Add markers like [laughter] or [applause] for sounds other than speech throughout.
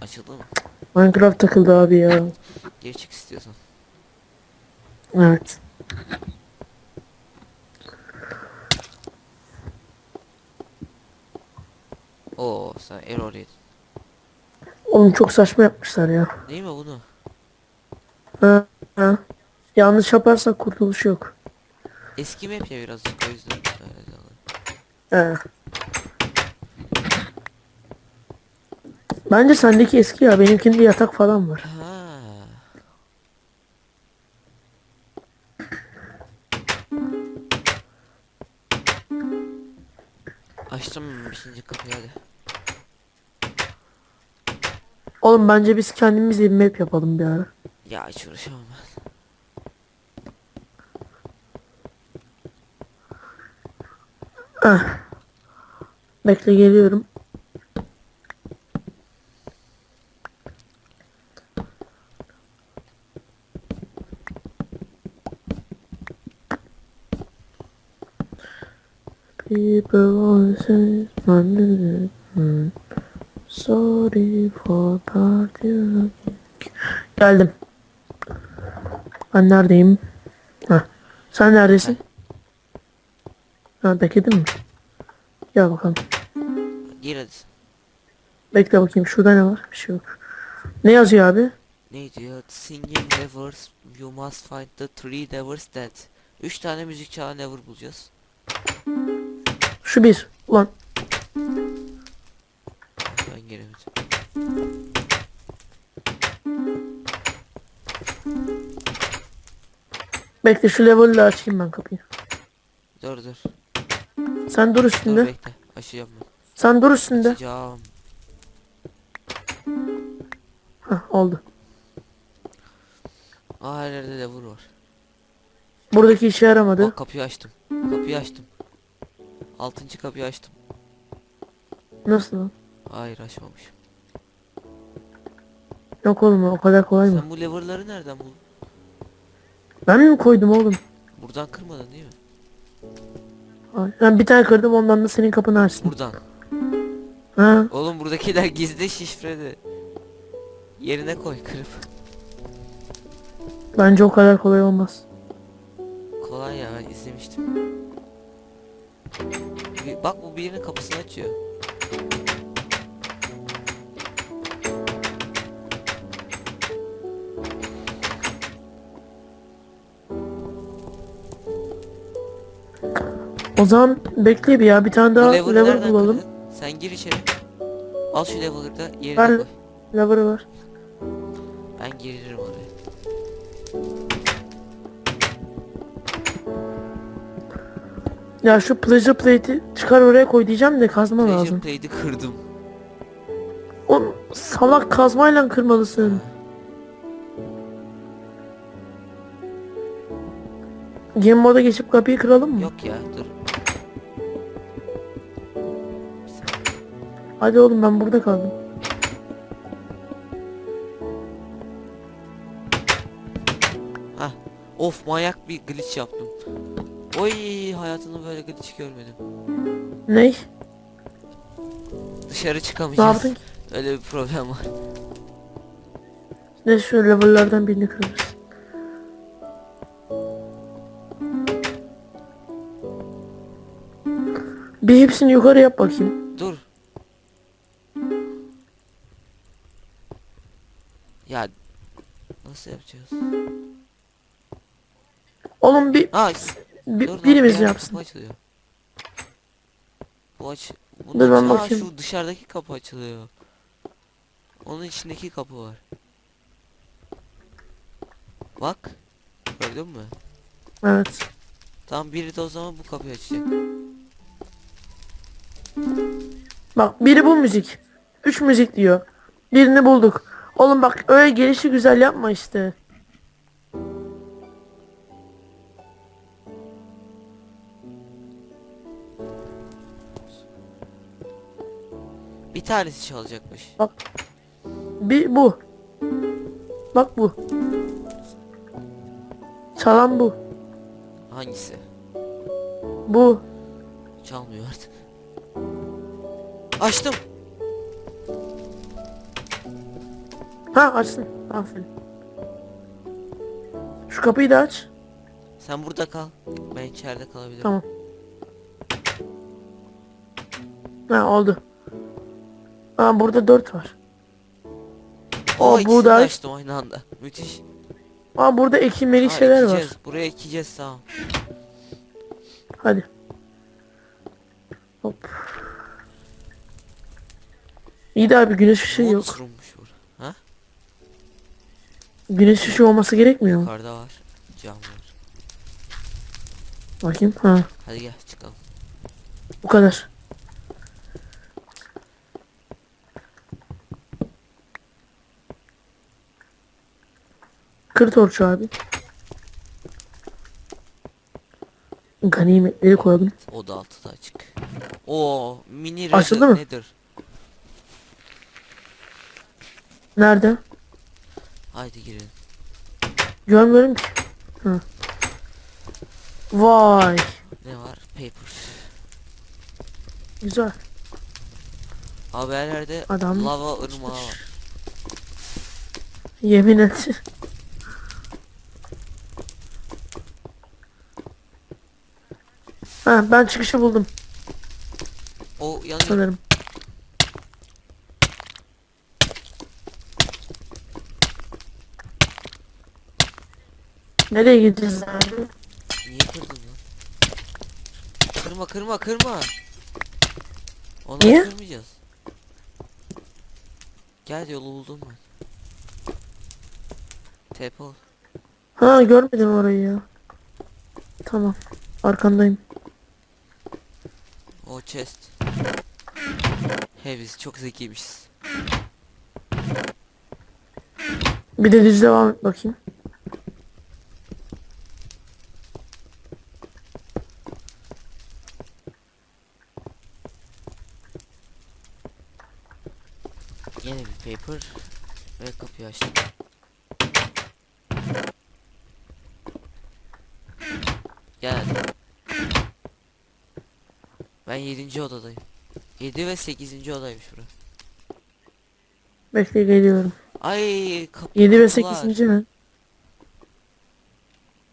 Açıldı mı? Minecraft takıldı abi ya. Geri çık istiyorsan. Evet. Oo sen error yedin. Oğlum çok saçma yapmışlar ya. Değil mi bunu? Ha, ha. Yanlış yaparsak kurtuluş yok. Eski map ya birazcık o yüzden. He. Bence sendeki eski ya. Benimkinde yatak falan var. Ha. Açtım beşinci kapıyı hadi. Oğlum bence biz kendimiz bir map yapalım bir ara. Ya hiç uğraşamam ben. Bekle geliyorum. People always say, "Monday, hmm, sorry for party. Geldim. Ben neredeyim? Ha. Sen neredesin? Ha bekledin mi? Gel bakalım. Gir hadi. Bekle bakayım şurada ne var? Bir şey yok. Ne yazıyor abi? Ne diyor? Singing Nevers you must find the three Nevers that. Üç tane müzik çağı Never bulacağız. Şu bir. Ulan Ben giremedim. bekle şu level'la açayım ben kapıyı. Dur dur. Sen dur Dur üstünde. bekle. Açacağım ben. Sen dur üstünde. Açacağım. Hah oldu. Aa her yerde Never var. Buradaki işe yaramadı. Bak kapıyı açtım. Kapıyı açtım. Altıncı kapıyı açtım. Nasıl? Hayır açmamışım. Yok oğlum o kadar kolay mı? Sen bu lever'ları nereden buldun? Ben mi koydum oğlum? Buradan kırmadın değil mi? Ay, Ben bir tane kırdım ondan da senin kapını açtım. Buradan. Ha, Oğlum buradakiler gizli şifreli. Yerine koy kırıp. bence o kadar kolay olmaz. Kolay ya ben izlemiştim. Bak bu birinin kapısını açıyor. O zaman bekle bir ya bir tane daha lever nereden bulalım. kırdın? Sen gir içeri. Al şu lever'ı da yerine Ben- koy. Lever'ı var. Ben giririm oraya. Ya şu pleasure plate'i çıkar oraya koy diyeceğim de kazma Pleasure lazım. plate'i kırdım. O salak kazmayla kırmalısın. Game moda geçip kapıyı kıralım mı? Yok ya dur. Hadi oğlum ben burada kaldım. Hah. Of manyak bir glitch yaptım. Oy hayatımda böyle glitch görmedim. Ney? Dışarı Ne çıkamayacağız. yaptın ki? Öyle bir problem var. Ne şu level'lardan birini kırarız. Bir hepsini yukarı yap bakayım. Dur. Ya nasıl yapacağız? Oğlum bir, Ha bir dur lan, birimiz yapsın. Kapı açılıyor. Bu aç. Dur ben Aa, bakayım. şu dışarıdaki kapı açılıyor. Onun içindeki kapı var. Bak. Gördün mü? Evet. Tam biri de o zaman bu kapıyı açacak. Bak biri bu müzik. Üç müzik diyor. Birini bulduk. Oğlum bak öyle gelişi güzel yapma işte. Bir tanesi çalacakmış. Bir bu. Bak bu. Çalan bu. Hangisi? Bu. Çalmıyor artık. Açtım. Ha açtın. Aferin. Şu kapıyı da aç. Sen burada kal. Ben içeride kalabilirim. Tamam. Ha oldu. Aa burada dört var. O Aa, ikisini de açtım aynı anda. Müthiş. Aa burada ekilmelik Ha, şeyler var. ekeceğiz. Buraya ekeceğiz tamam. Hadi. Hop. İyi de abi güneş ışığı yok. kurulmuş bura. Ha? Güneş ışığı olması gerekmiyor mu? Yukarıda var. Cam var. Bakayım. Ha Hadi gel çıkalım. bu kadar. Kır torçu abi. Ganimetleri koyalım. Oda altı da açık. Oo mini Açıldı mı? nedir? Nerede? Haydi girelim. Görmüyorum ki. Ha. Vay. Ne var? Paper. Güzel. Yerde Adam- lava ırmağı var. Yemin et. [laughs] ha ben çıkışı buldum O yanıyor. sanırım. Nereye gideceğiz abi? Niye kırdın lan? Kırma kırma kırma. Onları Niye? kırmayacağız. Gel yolu buldum ben. TP ol. Ha görmedim orayı ya. Tamam. Arkandayım. O chest. He biz çok zekiymişiz. Bir de düz devam et bakayım. Yine bir paper. Ve kapıyı açtım. Gel hadi. Ben 7. odadayım. 7 ve 8. odaymış bura. Bekle geliyorum. Ay kapı 7 ve kapılar. 8. mi?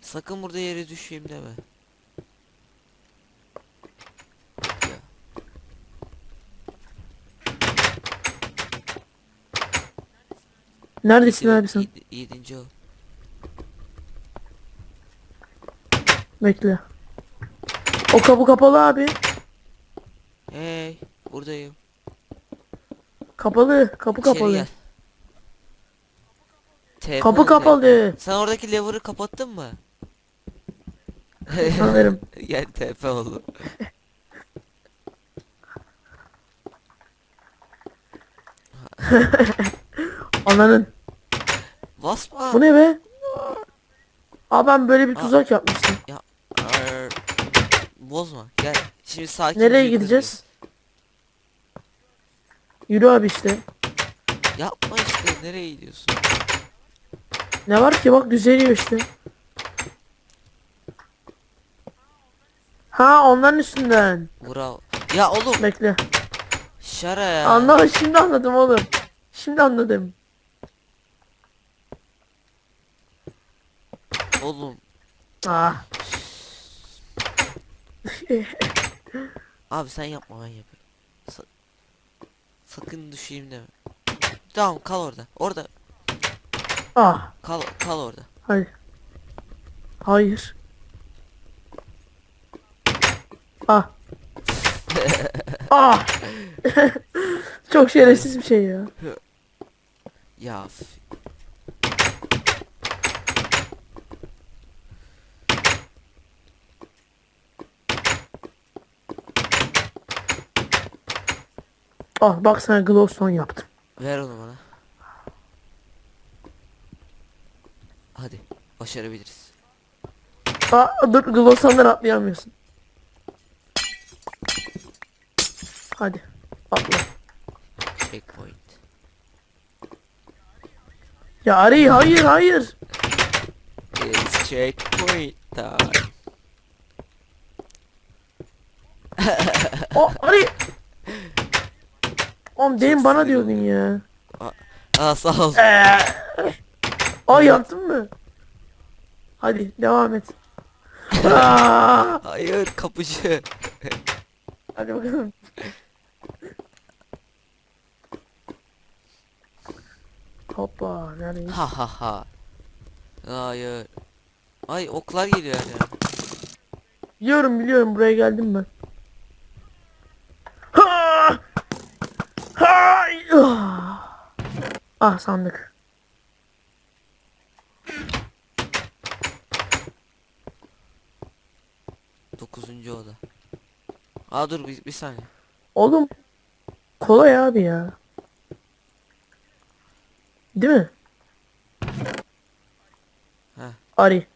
Sakın burada yere düşeyim deme. Neredesin abi sen? yedi- Yedinci o. Bekle. O kapı kapalı abi. Hey buradayım. Kapalı. Kapı İçeri kapalı. gel. TP Kapı TP. kapalı. Sen oradaki lever'ı kapattın mı? Sanırım. [laughs] Gel TP oldu. [laughs] Ananın. Basma. Bu ne be? Aa ben böyle bir tuzak yapmıştım. Arr. Bozma. Gel. Şimdi sakin Nereye gideceğiz? Yürü abi işte. Yapma işte. Nereye gidiyorsun? Ne var ki bak düzeliyor işte. Ha onların üstünden. Bravo. Ya oğlum. Bekle. Şara ya. Anladım şimdi anladım oğlum. Şimdi anladım. Oğlum. Ah. [laughs] Abi sen yapma ben yapayım. Sa- sakın düşeyim deme. Tamam kal orada. Orada. Ah. Kal kal orada. Hadi. Hayır. Ah. [laughs] ah. [laughs] Çok şerefsiz bir şey ya. Ya. F- Ah bak sana glowstone yaptım. Ver onu bana. Hadi. Başarabiliriz. Aa dur glowstone'dan atlayamıyorsun. Hadi. Atla. Checkpoint. Ya Ari hayır hayır. It's checkpoint time. O Ari. Oğlum demin bana diyordun ya. Aa sağ ol. Ay yaptın mı? Hadi devam et. [laughs] Aa! Hayır kapıcı. Hadi bakalım. Hoppa neredeyiz? Ha ha ha. Hayır. Ay oklar geliyor ya. Biliyorum biliyorum buraya geldim ben. Ha! Hay! Ah! Ah sandık. Dokuzuncu oda. Aa dur bir, bir saniye. Oğlum kolay abi ya. Değil mi? Heh. Ari.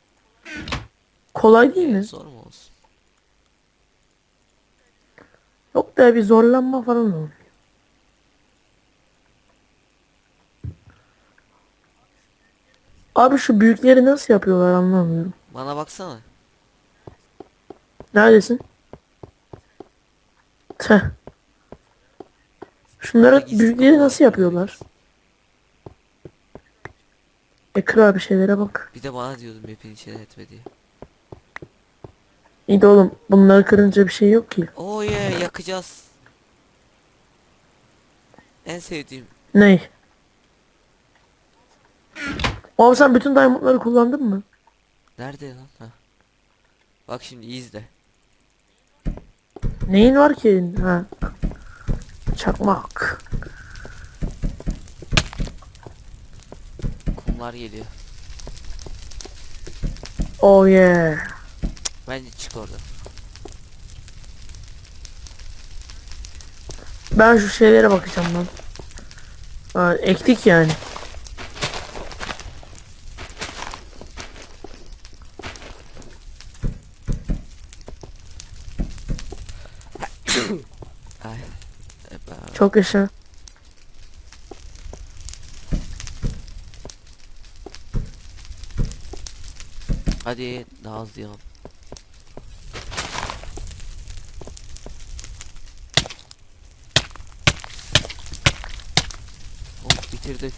Kolay değil mi? Zor mu olsun? Yok da bir zorlanma falan olmuyor. Abi şu büyükleri nasıl yapıyorlar anlamıyorum. Bana baksana. Neredesin? Teh. Şunlara Gitsin büyükleri nasıl yapıyorlar? Ekra bir şeylere bak. Bir de bana diyordum map'in içine etme diye. İyi de oğlum bunları kırınca bir şey yok ki. Yeah yakacağız. En sevdiğim. Ney? Oğlum sen bütün diamondları kullandın mı? Nerede lan? Ha. Bak şimdi iyi izle. Neyin var ki? Ha. Çakmak. Kumlar geliyor. Oh yeah. Bence çık oradan. Ben şu şeylere bakacağım lan. Ha, ektik yani. Ay. E ben- Çok yaşa. Hadi daha hızlı yapalım. Oh bitirdik.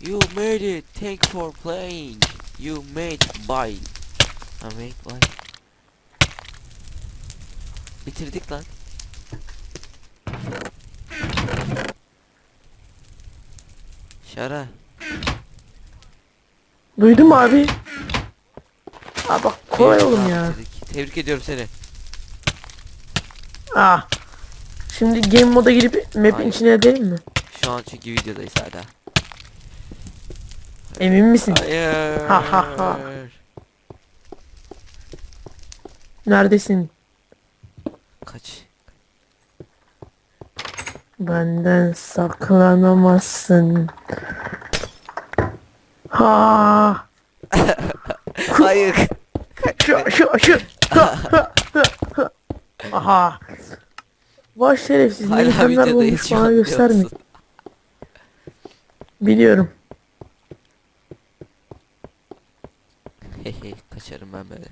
You made it. Thank for playing. You made by. I made by. Bitirdik lan. Şara. Duydun mu abi? Aa bak kolay bitirdik, oğlum ya. bitirdik. Tebrik ediyorum seni. Ah. Şimdi game moda girip map'in Hayır. içine edelim mi? Şu an çünkü videodayız hala. Emin misin? Hayır. Ha, ha, ha. Neredesin? Kaç. Benden saklanamazsın. Ha. Hayır. Şu şu şu. Ha, ha, ha, ha. Aha. Vay şerefsiz. Ne Hala itemler videodayız bulmuş şu bana an biliyor göstermiyor. musun? Biliyorum. Hehe kaçarım ben böyle.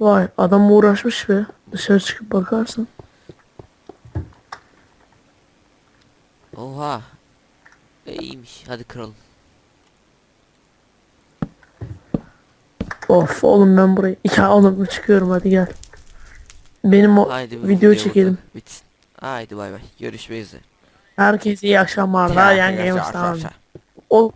Vay adam uğraşmış be. Dışarı çıkıp bakarsan. Oha. E, iyiymiş. Hadi kıralım. Of oğlum ben burayı. Ya oğlum çıkıyorum hadi gel. Benim o Haydi bu video burada çekelim. Bitsin. Haydi bay bay. Görüşmek üzere. Herkese iyi akşamlar. Ya, Daha arkadaşlar, Games tamam. O